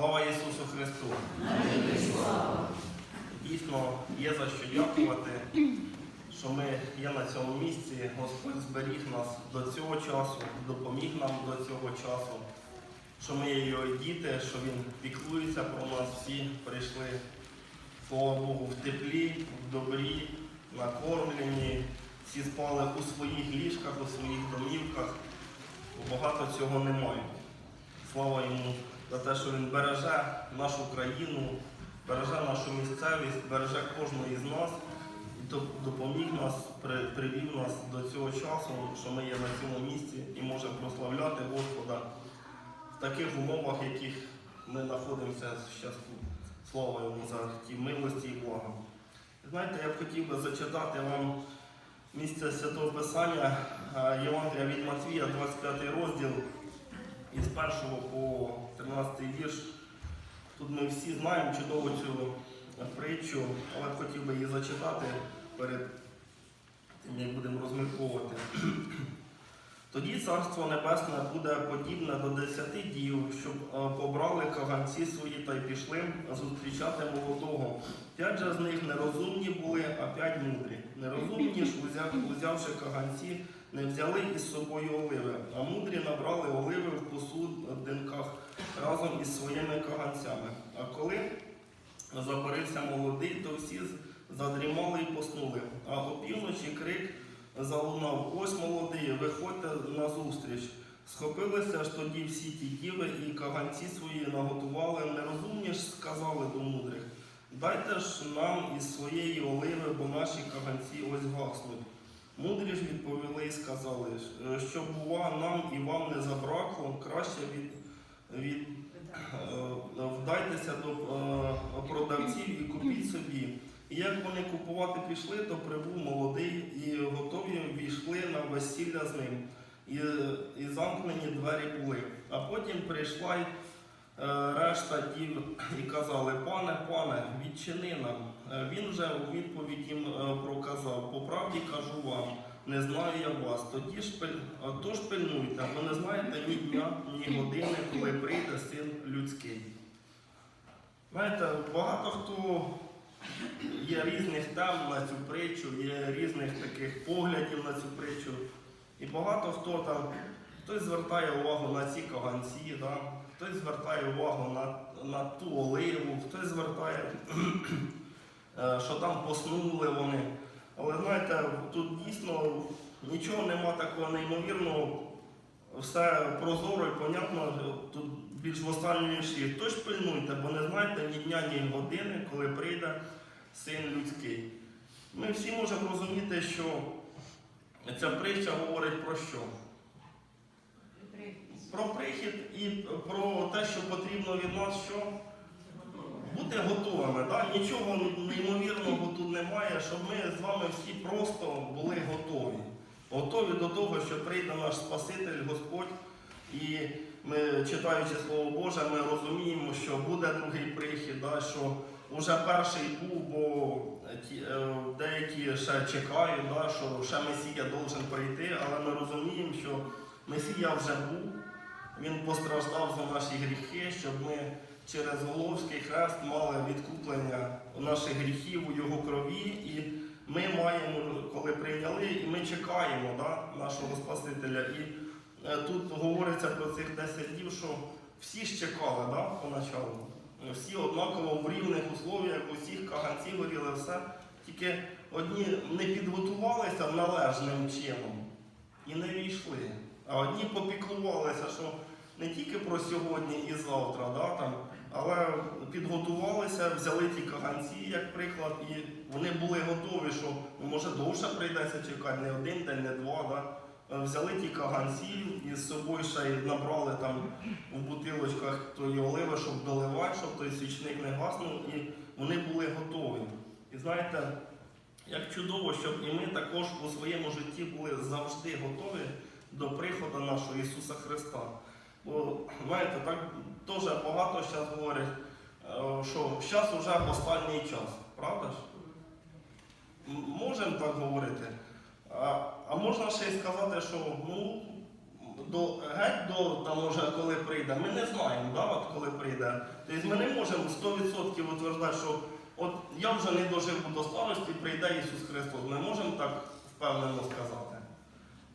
Слава Ісусу Христу! Дійсно, є за що дякувати, що ми є на цьому місці. Господь зберіг нас до цього часу, допоміг нам до цього часу, що ми є його діти, що Він піклується про нас, всі прийшли, слава Богу, в теплі, в добрі, накормлені, всі спали у своїх ліжках, у своїх домівках. Багато цього не мають. Слава йому за те, що він береже нашу країну, береже нашу місцевість, береже кожного із нас і допоміг нас, привів нас до цього часу, що ми є на цьому місці і можемо прославляти Господа в таких умовах, в яких ми знаходимося зараз тут. Слава йому за ті милості і блага. Знаєте, я б хотів би зачитати вам місце Святого Писання е, Євангелія від Матвія, 25 розділ, із 1 по 13 вірш. Тут ми всі знаємо чудово цю притчу, але хотів би її зачитати перед тим, як будемо розмірковувати. Тоді Царство Небесне буде подібне до десяти дів, щоб е, побрали каганці свої та й пішли зустрічати молодого. П'ять же з них нерозумні були, а п'ять мудрі. Нерозумні ж, узявши каганці, не взяли із собою оливи, а мудрі набрали оливи в посудинках разом із своїми каганцями. А коли забарився молодий, то всі задрімали і поснули. А опівночі крик залунав, ось молодий, виходьте на зустріч. Схопилися ж тоді всі ті діви і каганці свої наготували, нерозумні ж сказали до мудрих. Дайте ж нам із своєї оливи, бо наші каганці ось гаснуть. Мудрі ж відповіли і сказали, «Е, що бува нам і вам не забракло, краще від, від, е, вдайтеся до е, продавців і купіть собі. І як вони купувати пішли, то прибув молодий і готові війшли на весілля з ним. І, і замкнені двері були. А потім прийшла й решта дів і казали, пане, пане, відчини нам. Е, Він вже у відповідь їм е, проказав, по правді кажу вам, не знаю я вас. Тоді ж тож пильнуйте, бо не знаєте ні дня, ні години, коли прийде син людський. Знаєте, багато хто є різних тем на цю притчу, є різних таких поглядів на цю притчу. І багато хто там, хтось звертає увагу на ці каганці, да? хтось звертає увагу на, на ту оливу, хтось звертає, що там поснули вони. Але знаєте, тут дійсно нічого нема такого неймовірного, все прозоро і понятно, тут більш в останньому вірші. Тож пильнуйте, бо не знаєте ні дня, ні години, коли прийде син людський. Ми всі можемо розуміти, що ця притча говорить про що? Про прихід і про те, що потрібно від нас що? Бути готовими. Да? Нічого неймовірного тут немає, щоб ми з вами всі просто були готові. Готові до того, що прийде наш Спаситель, Господь. І ми, читаючи Слово Боже, ми розуміємо, що буде другий прихід, да? що вже перший був, бо е, деякі ще чекають, да? що ще Месія должен прийти, але ми розуміємо, що Месія вже був, Він постраждав за наші гріхи, щоб ми через Головський хрест мали відкуплення наших гріхів у Його крові. І ми маємо, коли прийняли, і ми чекаємо да, нашого Спасителя. І е, тут говориться про цих 10 днів, що всі ж чекали да, поначалу. Всі однаково в рівних условіях, усіх каганці горіли все. Тільки одні не підготувалися належним чином і не війшли. А одні попіклувалися, що не тільки про сьогодні і завтра, да, там, але підготувалися, взяли ті каганці, як приклад, і вони були готові, що ну, може довше прийдеться чекати, не один день, не два. Да? Е, Взяли ті каганці і з собою ще й набрали там в бутилочках тої оливи, щоб доливати, щоб той свічник не гаснув, і вони були готові. І знаєте, як чудово, щоб і ми також у своєму житті були завжди готові до приходу нашого Ісуса Христа. Бо, знаєте, так теж багато зараз говорять, е, що зараз вже останній час, правда ж? Можемо так говорити. А, а можна ще й сказати, що ну, до, геть до там, уже, коли прийде, ми не знаємо, да, от, коли прийде. Тобто ми не можемо 100% утверждати, що от я вже не доживу до старості, прийде Ісус Христос. Ми можемо так впевнено сказати.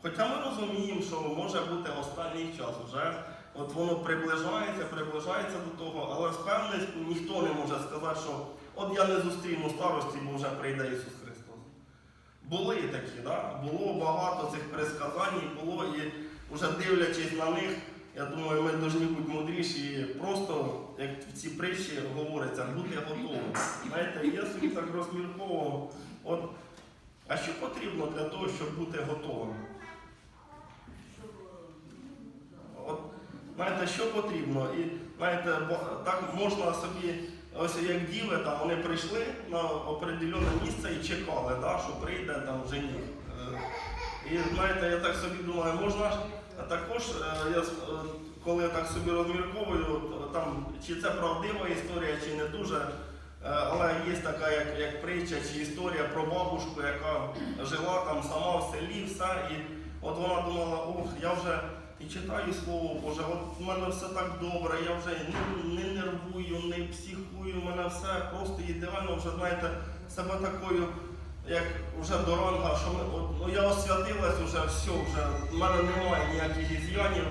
Хоча ми розуміємо, що може бути останній час вже. От воно приближається, приближається до того, але з певністю ніхто не може сказати, що от я не зустріну старості, бо вже прийде Ісус Христос. Були такі, да? було багато цих предсказань, було і вже дивлячись на них, я думаю, ми повинні бути мудріші і просто, як в цій притчі говориться, бути готовим. Знаєте, я собі так розмірковував, от, а що потрібно для того, щоб бути готовим? От, знаєте, що потрібно? І знаєте, так можна собі, ось як діви, там вони прийшли на определене місце і чекали, да, що прийде там жених. Е, І знаєте, я так собі думаю, можна ж також, е, я, е, коли я так собі розмірковую, там, чи це правдива історія, чи не дуже. Але є така, як, як притча чи історія про бабушку, яка жила там сама в селі, все. І от вона думала, ох, я вже і читаю Слово Боже, от в мене все так добре, я вже не, не нервую, не психую, в мене все просто ідеально, вже знаєте, себе такою, як вже до ранга, що ми, от, ну, я освятилась вже, все, вже в мене немає ніяких із'янів.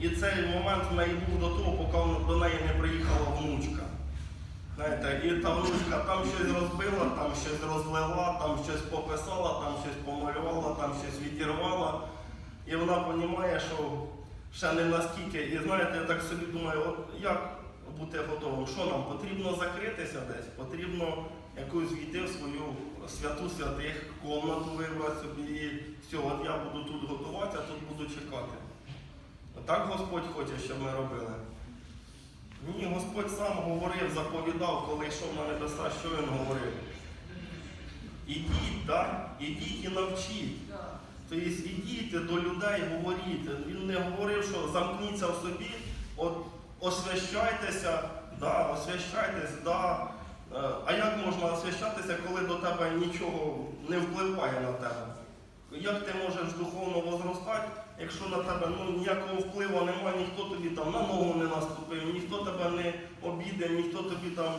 І цей момент в неї був до того, поки до неї не приїхала внучка. Знаєте, і та внучка там щось розбила, там щось розлила, там щось пописала, там щось помалювала, там щось відірвала. І вона розуміє, що ще не наскільки. І знаєте, я так собі думаю, от як бути готовим? Що нам? Потрібно закритися десь, потрібно якусь війти в свою святу святих комнату вибрати собі і все, от я буду тут готуватися, тут буду чекати. Так Господь хоче, щоб ми робили. Ні, Господь сам говорив, заповідав, коли йшов на небеса, що він говорив. Ідіть, так? Ідіть і навчіть. Тобто ідіть до людей, говоріть. Він не говорив, що замкніться в собі, от, освящайтеся, да, освящайтесь, да. Е, А як можна освящатися, коли до тебе нічого не впливає на тебе? Як ти можеш духовно возростати, якщо на тебе ну, ніякого впливу немає, ніхто тобі там на ногу не наступив, ніхто тебе не обіде, ніхто тобі там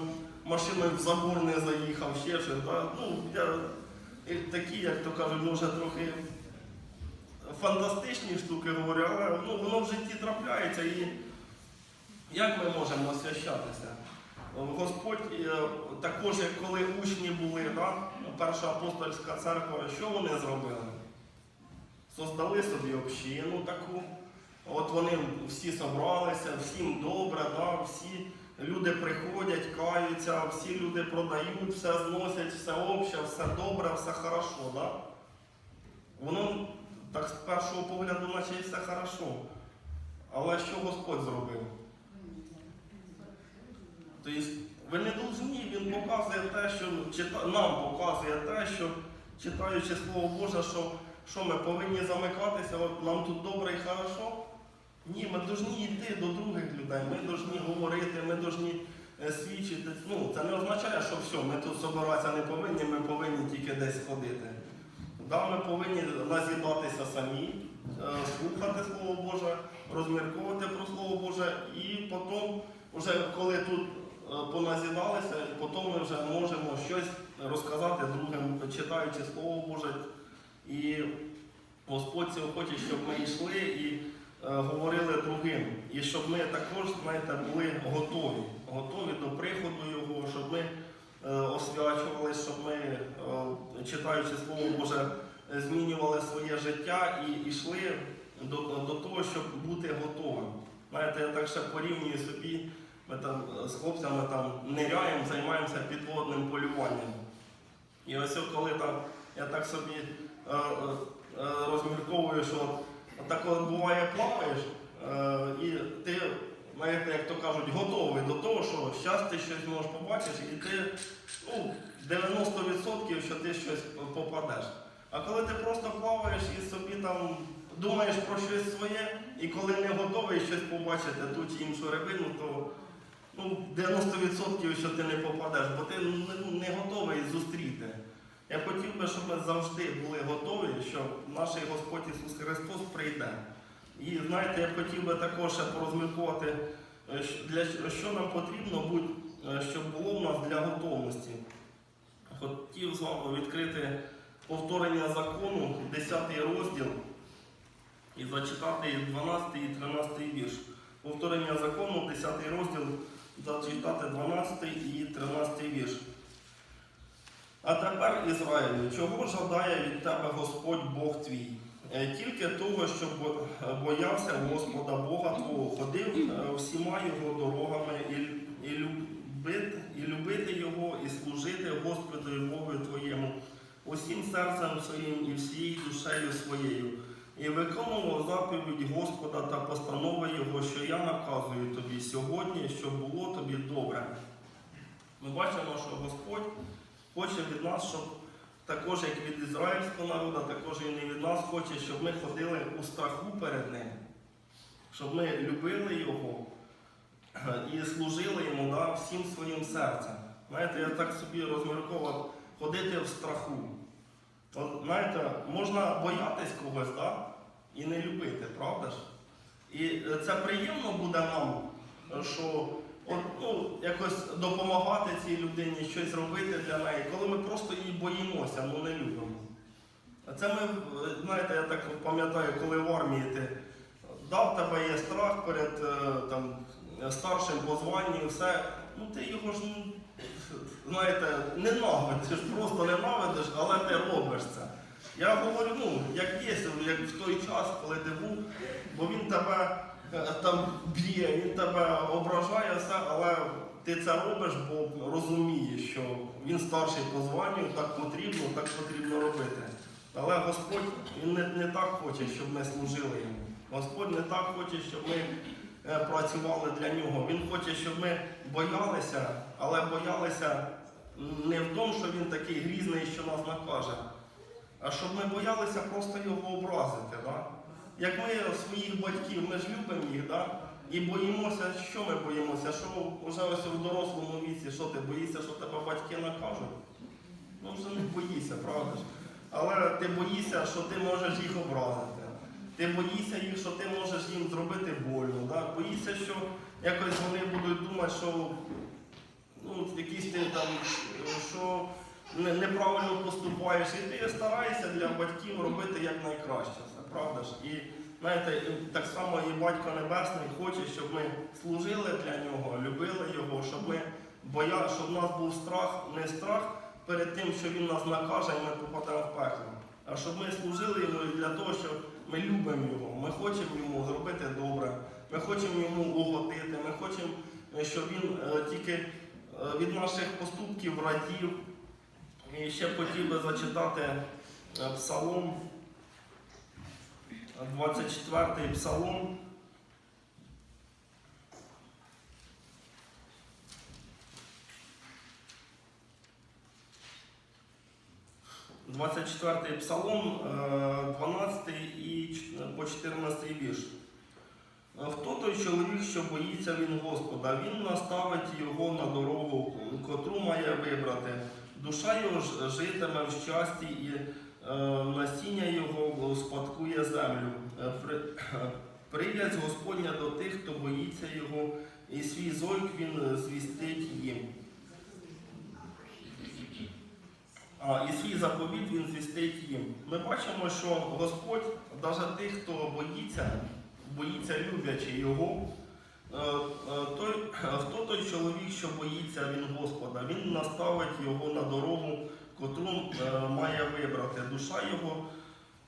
машиною в забор не заїхав, ще щось. Да? Ну, я, і такі, як то кажуть, може трохи фантастичні штуки говорю, але ну, воно в житті трапляється і як ми можемо освящатися? Господь е, також, як коли учні були, да, перша апостольська церква, що вони зробили? Создали собі общину таку. От вони всі зібралися, всім добре, да, всі люди приходять, каються, всі люди продають, все зносять, все обще, все добре, все хорошо. Да? Воно так з першого погляду, наче і все хорошо. Але що Господь зробив? Тобто ви не повинні, він показує те, що нам показує те, що читаючи Слово Боже, що, що ми повинні замикатися, от нам тут добре і хорошо. Ні, ми повинні йти до других людей, ми повинні говорити, ми повинні е, свідчити. Ну, це не означає, що все, ми тут собиратися не повинні, ми повинні тільки десь ходити. Да, ми повинні назідатися самі, е, слухати Слово Боже, розмірковувати про Слово Боже, і потім, вже коли тут е, поназідалися, потім ми вже можемо щось розказати другим, читаючи Слово Боже. І Господь цього хоче, щоб ми йшли і е, говорили другим. І щоб ми також, знаєте, були готові, готові до приходу Його, щоб ми е, освячувалися, щоб ми, е, читаючи Слово Боже, змінювали своє життя і йшли до, до того, щоб бути готовим. Знаєте, я так ще порівнюю собі, ми там е, з хлопцями там ниряємо, займаємося підводним полюванням. І ось коли там я так собі е, е, розмірковую, що так от буває плаваєш, е, і ти, знаєте, як то кажуть, готовий до того, що зараз ти щось можеш побачиш, і ти ну, 90% що ти щось попадеш. А коли ти просто плаваєш і собі там думаєш про щось своє, і коли не готовий щось побачити, ту чи іншу рибину, то ну, 90% що ти не попадеш, бо ти не, не готовий зустріти. Я хотів би, щоб ми завжди були готові, що наш Господь Ісус Христос прийде. І знаєте, я хотів би також ще для що нам потрібно е, щоб було в нас для готовності. Хотів з вами відкрити повторення закону, 10 розділ, і зачитати 12 і 13 вірш. Повторення закону, 10 розділ, зачитати 12 і 13 вірш. А тепер, Ізраїлю, чого жадає від тебе Господь Бог твій? Е, Тільки того, щоб боявся Господа Бога Твого, ходив е, всіма його дорогами і, любити, і любити Його, і служити Господу і Богу Твоєму усім серцем своїм і всією душею своєю, і виконував заповідь Господа та постанови Його, що я наказую тобі сьогодні, щоб було тобі добре. Ми бачимо, що Господь хоче від нас, щоб також як від ізраїльського народу, також і не від нас хоче, щоб ми ходили у страху перед ним, щоб ми любили Його е, і служили йому да, всім своїм серцем. Знаєте, я так собі розмірковував ходити в страху. От, знаєте, можна боятись когось да, і не любити, правда ж? І е, це приємно буде нам, е, що от, ну, якось допомагати цій людині, щось робити для неї, коли ми просто її боїмося, ну не любимо. А Це ми, знаєте, я так пам'ятаю, коли в армії ти дав тебе є страх перед е, там, старшим по званню, все, ну ти його ж, ну, знаєте, ненавидиш, просто ненавидиш, але ти робиш це. Я говорю, ну, як є, як в той час, коли ти був, бо він тебе там б'є, він тебе ображає все, але ти це робиш, бо розумієш, що він старший по званню, так потрібно, так потрібно робити. Але Господь він не, не так хоче, щоб ми служили йому. Господь не так хоче, щоб ми е, працювали для нього. Він хоче, щоб ми боялися, але боялися не в тому, що він такий грізний, що нас накаже, а щоб ми боялися просто його образити. Да? Як ми своїх батьків, ми ж любимо їх, да? і боїмося, що ми боїмося? Що вже ось в дорослому віці, що ти боїшся, що тебе батьки накажуть? Ну вже не боїшся, правда ж? Але ти боїшся, що ти можеш їх образити. Ти боїшся їх, що ти можеш їм зробити больно. Да? Боїшся, що якось вони будуть думати, що ну, якісь ти там, що неправильно поступаєш. І ти стараєшся для батьків робити як найкраще. Це правда ж? І знаєте, так само і Батько Небесний хоче, щоб ми служили для нього, любили його, щоб ми боя, щоб в нас був страх, не страх перед тим, що він нас накаже, і ми попадемо в пекло. А щоб ми служили йому для того, що ми любимо його, ми хочемо йому зробити добре, ми хочемо йому угодити, ми хочемо, е, щоб він е, тільки е, від наших поступків радів. І ще хотів би зачитати псалом, е, 24-й псалом. Двадцять четвертий псалом, е, 12 і по 14 вірш. Хто той чоловік, що боїться він Господа? Він наставить його на дорогу, котру має вибрати. Душа його житиме в щасті, і насіння його успадкує землю. Е, Господня до тих, хто боїться його, і свій зойк він е, звістить їм. А, і свій заповіт він звістить їм. Ми бачимо, що Господь, навіть тих, хто боїться, боїться люблячи його, е, е, той, хто той чоловік, що боїться він Господа, він наставить його на дорогу, котру е, має вибрати. Душа його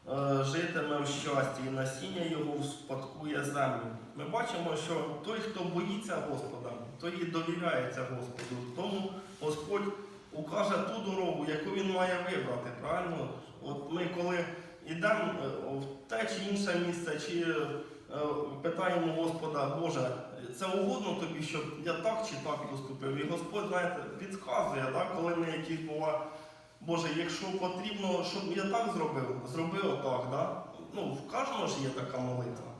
е, житиме в щасті, і насіння його спадкує землю. Ми бачимо, що той, хто боїться Господа, той і довіряється Господу. Тому Господь укаже ту дорогу, яку він має вибрати. Правильно? От ми коли йдемо е, в те чи інше місце, чи питаємо Господа, Боже, це угодно тобі, щоб я так чи так поступив. І Господь, знаєте, підказує, да, коли ми якісь бува, Боже, якщо потрібно, щоб я так зробив, зроби отак. Да? Ну, в кожного ж є така молитва.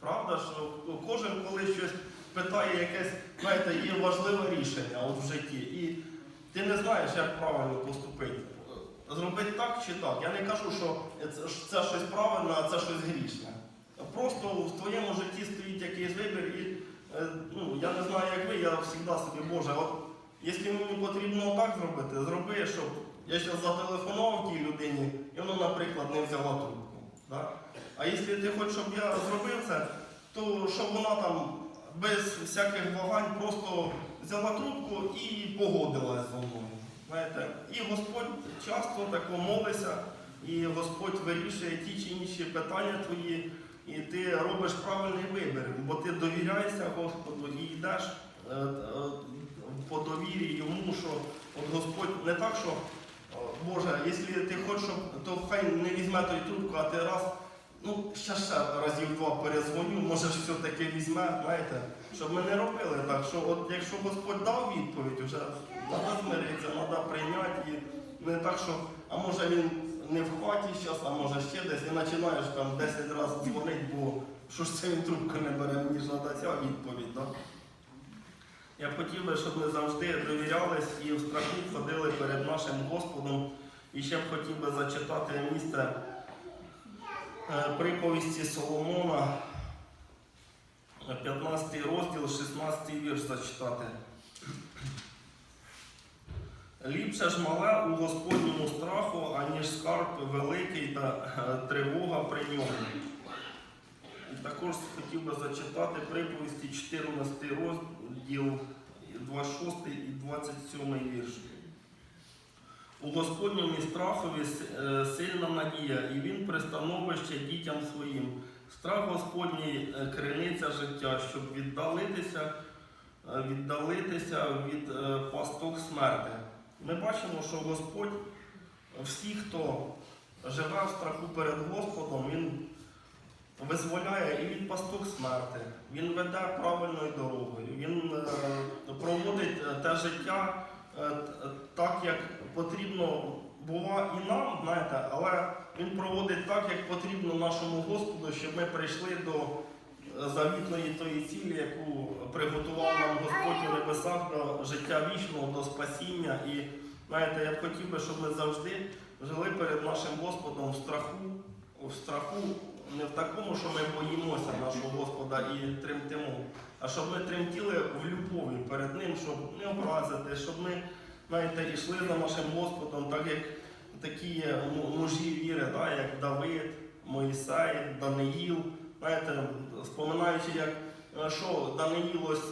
Правда, що ну, кожен, коли щось питає, якесь, знаєте, є важливе рішення от в житті. І ти не знаєш, як правильно поступити. Зробити так чи так. Я не кажу, що це, щось правильне, а це щось грішне. просто в твоєму житті стоїть якийсь вибір, і е, ну, я не знаю, як ви, я завжди собі, Боже, от якщо мені потрібно так зробити, зроби, щоб я зараз зателефонував тій людині, і вона, наприклад, не взяла трубку. Да? А якщо ти хочеш, щоб я зробив це, то щоб вона там без всяких вагань просто взяла трубку і погодилась зі мною. Знаєте? І Господь часто тако молиться, і Господь вирішує ті чи інші питання твої, і ти робиш правильний вибір, бо ти довіряєшся Господу і йдеш е, е, по довірі йому, що от Господь не так, що Боже, якщо ти хочеш, то хай не візьме той трубку, а ти раз, ну ще ще разів два перезвоню, може все-таки візьме, знаєте, щоб ми не робили так, що от якщо Господь дав відповідь, вже треба змиритися, треба прийняти і не так, що, а може він не в хаті зараз, а може ще десь, і починаєш там 10 разів дзвонити, бо що ж це він трубку не бере, мені ж треба ця відповідь. Да? Я хотів би, щоб ми завжди довірялись і в страху ходили перед нашим Господом. І ще б хотів би зачитати місце е, приповісті Соломона, е, 15 розділ, 16 вірш зачитати. Ліпше ж мале у Господньому страху, аніж скарб великий та е, тривога при ньому. І також хотів би зачитати приповісті 14 розділ, 26 і 27 вірш. У Господньому страхові е, сильна надія, і він пристановище дітям своїм. Страх Господній е, криниця життя, щоб віддалитися, е, віддалитися від пасток смерти. Ми бачимо, що Господь, всі, хто живе в страху перед Господом, Він визволяє і від пасток смерти, він веде правильною дорогою, він е, проводить е, те життя е, так, як потрібно було і нам, знаєте, але він проводить так, як потрібно нашому Господу, щоб ми прийшли до завітної тої цілі, яку приготував нам Господь у небесах до життя вічного, до спасіння. І знаєте, я б хотів би, щоб ми завжди жили перед нашим Господом в страху, в страху не в такому, що ми боїмося нашого Господа і тремтимо, а щоб ми тремтіли в любові перед Ним, щоб не образити, щоб ми знаєте, йшли за нашим Господом, так як такі мужі віри, да, як Давид, Моїсей, Даниїл. Знаєте, споминаючи, як е, що Даниїл ось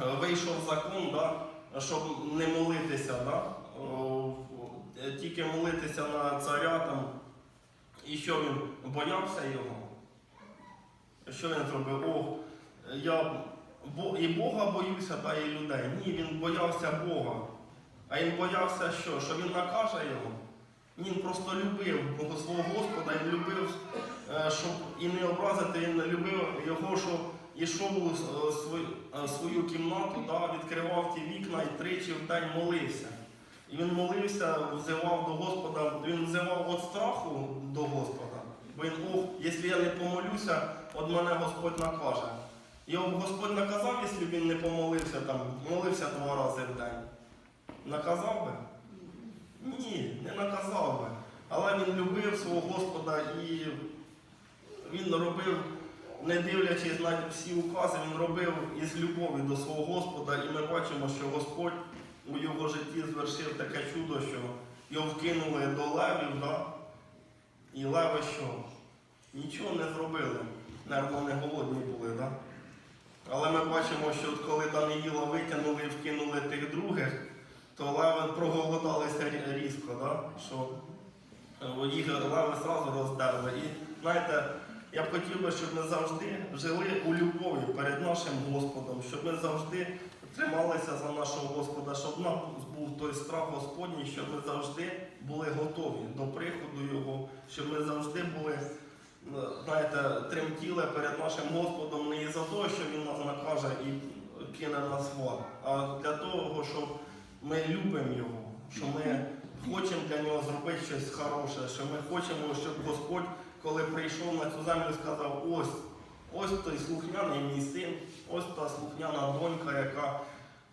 е, вийшов закон, да, щоб не молитися, да, тільки молитися на царя там. І що він боявся його? Що він зробив? О, я і Бога боюся, та і людей. Ні, він боявся Бога. А він боявся що? Що він накаже його? Він просто любив свого Господа, він любив, е, щоб і не образити, він любив його, що йшов у свою, е, свою кімнату, да, відкривав ті вікна і тричі в день молився. І він молився, взивав до Господа, він взивав від страху до Господа. Бо він, ох, якщо я не помолюся, от мене Господь накаже. Його Господь наказав, якщо він не помолився, там, молився два рази в день. Наказав би? Ні, не наказав би. Але він любив свого Господа і він робив, не дивлячись на всі укази, він робив із любові до свого Господа. І ми бачимо, що Господь у його житті звершив таке чудо, що його вкинули до левів, да? і леви що? Нічого не зробили. Наверно, не голодні були, да? Але ми бачимо, що от коли Даниїла витягнули і вкинули тих других, то леви проголодалися різко, да? що е, їх леви одразу роздерли. І знаєте, я б хотів би, щоб ми завжди жили у любові перед нашим Господом, щоб ми завжди трималися за нашого Господа, щоб в нас був той страх Господній, щоб ми завжди були готові до приходу Його, щоб ми завжди були, е, знаєте, тремтіли перед нашим Господом не із за того, що Він нас накаже і кине нас в ад, а для того, щоб ми любимо Його, що ми хочемо для нього зробити щось хороше, що ми хочемо, щоб Господь, коли прийшов на цю землю, сказав, ось, ось той слухняний мій син, ось та слухняна донька, яка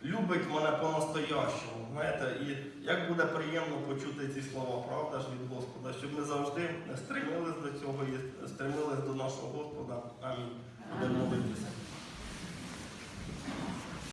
любить мене по-настоящому. Знаєте, і як буде приємно почути ці слова, правда ж від Господа, щоб ми завжди стремились до цього і стремились до нашого Господа. Амінь. Будемо молитися.